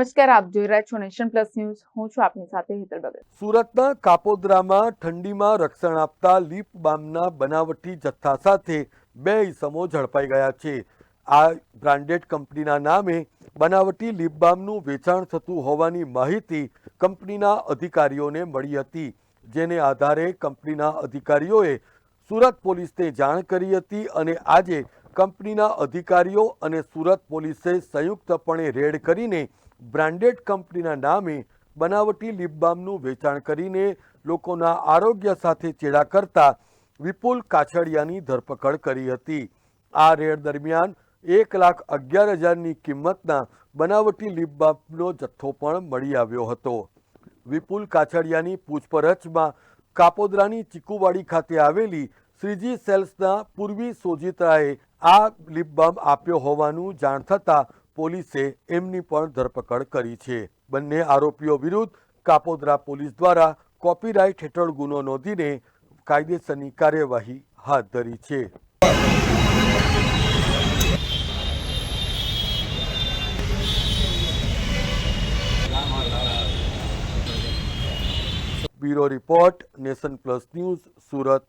નમસ્કાર, આપ જોઈ રહ્યા છો નેશન પ્લસ ન્યૂઝ. હું છું આપની સાથે હેતલ બગલ. સુરતના કાપોદ્રામાં ઠંડીમાં રક્ષણ આપતા લીપ બામના બનાવટી જથ્થા સાથે બે ઈસમો ઝડપાઈ ગયા છે. આ બ્રાન્ડેડ કંપનીના નામે બનાવટી લીપ બામનું વેચાણ થતું હોવાની માહિતી કંપનીના અધિકારીઓને મળી હતી, જેને આધારે કંપનીના અધિકારીઓએ સુરત પોલીસને જાણ કરી હતી અને આજે કંપનીના અધિકારીઓ અને સુરત પોલીસે સંયુક્તપણે રેડ કરીને બ્રાન્ડેડ કંપનીના નામે બનાવટી લીપબામનું વેચાણ કરીને લોકોના આરોગ્ય સાથે ચેડા કરતા વિપુલ કાછડિયાની ધરપકડ કરી હતી. આ રેડ દરમિયાન એક લાખ અગિયાર હજારની કિંમતના બનાવટી લીપબામનો જથ્થો પણ મળી આવ્યો હતો. વિપુલ કાછડિયાની પૂછપરછમાં કાપોદરાની ચીકુવાડી ખાતે આવેલી શ્રીજી સેલ્સના પૂર્વી સોજિત્રાએ આ લિપ બામ આપ્યો હોવાનું જાણ થતાં પોલીસે એમની પણ ધરપકડ કરી છે. બંને આરોપીઓ વિરુદ્ધ કાપોદ્રા પોલીસ દ્વારા કોપીરાઇટ હેઠળ ગુનો નોંધીને કાયદેસરની કાર્યવાહી હાથ ધરી છે. Bureau report nation plus news Surat.